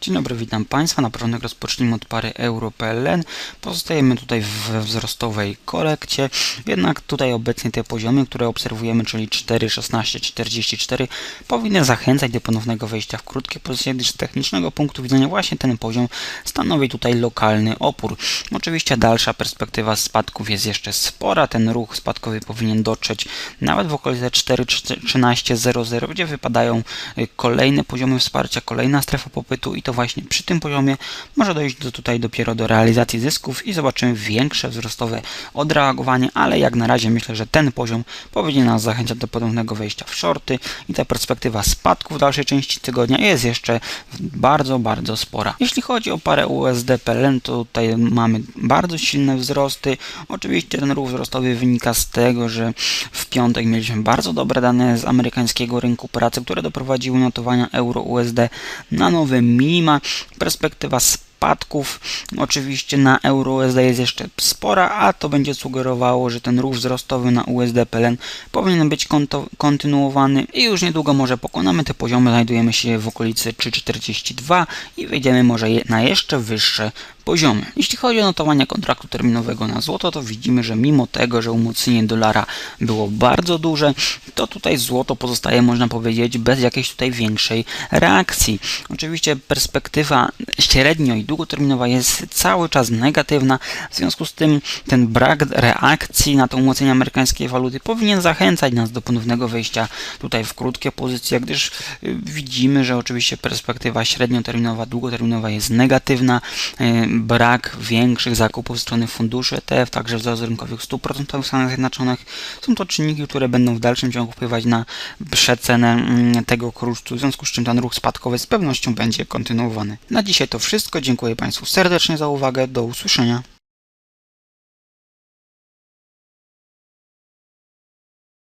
Dzień dobry, witam Państwa. Na początek rozpocznijmy od pary euro.pl. Pozostajemy tutaj we wzrostowej korekcie, jednak tutaj obecnie te poziomy, które obserwujemy, czyli 4, 16, 44, powinny zachęcać do ponownego wejścia w krótkie pozycje, gdyż z technicznego punktu widzenia właśnie ten poziom stanowi tutaj lokalny opór. Oczywiście dalsza perspektywa spadków jest jeszcze spora. Ten ruch spadkowy powinien dotrzeć nawet w okolice 4, 13, 00, gdzie wypadają kolejne poziomy wsparcia, kolejna strefa popytu i to właśnie przy tym poziomie może dojść do tutaj dopiero do realizacji zysków i zobaczymy większe wzrostowe odreagowanie, ale jak na razie myślę, że ten poziom powinien nas zachęcać do ponownego wejścia w shorty i ta perspektywa spadku w dalszej części tygodnia jest jeszcze bardzo, bardzo spora. Jeśli chodzi o parę USD PLN, to tutaj mamy bardzo silne wzrosty. Oczywiście ten ruch wzrostowy wynika z tego, że w piątek mieliśmy bardzo dobre dane z amerykańskiego rynku pracy, które doprowadziły notowania euro-USD na nowe minima. Perspektywa spadków oczywiście na euro USD jest jeszcze spora, a to będzie sugerowało, że ten ruch wzrostowy na USD PLN powinien być kontynuowany i już niedługo może pokonamy te poziomy, znajdujemy się w okolicy 3,42 i wejdziemy może na jeszcze wyższe poziomy. Jeśli chodzi o notowanie kontraktu terminowego na złoto, to widzimy, że mimo tego, że umocnienie dolara było bardzo duże, to tutaj złoto pozostaje, można powiedzieć, bez jakiejś tutaj większej reakcji. Oczywiście perspektywa średnio i długoterminowa jest cały czas negatywna, w związku z tym ten brak reakcji na to umocnienie amerykańskiej waluty powinien zachęcać nas do ponownego wejścia tutaj w krótkie pozycje, gdyż y, widzimy, że oczywiście perspektywa średnioterminowa, długoterminowa jest negatywna, y, brak większych zakupów ze strony funduszy ETF, także wzrost rynkowych stóp procentowych w Stanach Zjednoczonych. Są to czynniki, które będą w dalszym ciągu wpływać na przecenę mm, tego kursu, w związku z czym ten ruch spadkowy z pewnością będzie kontynuowany. Na dzisiaj to wszystko. Dziękuję Państwu serdecznie za uwagę. Do usłyszenia.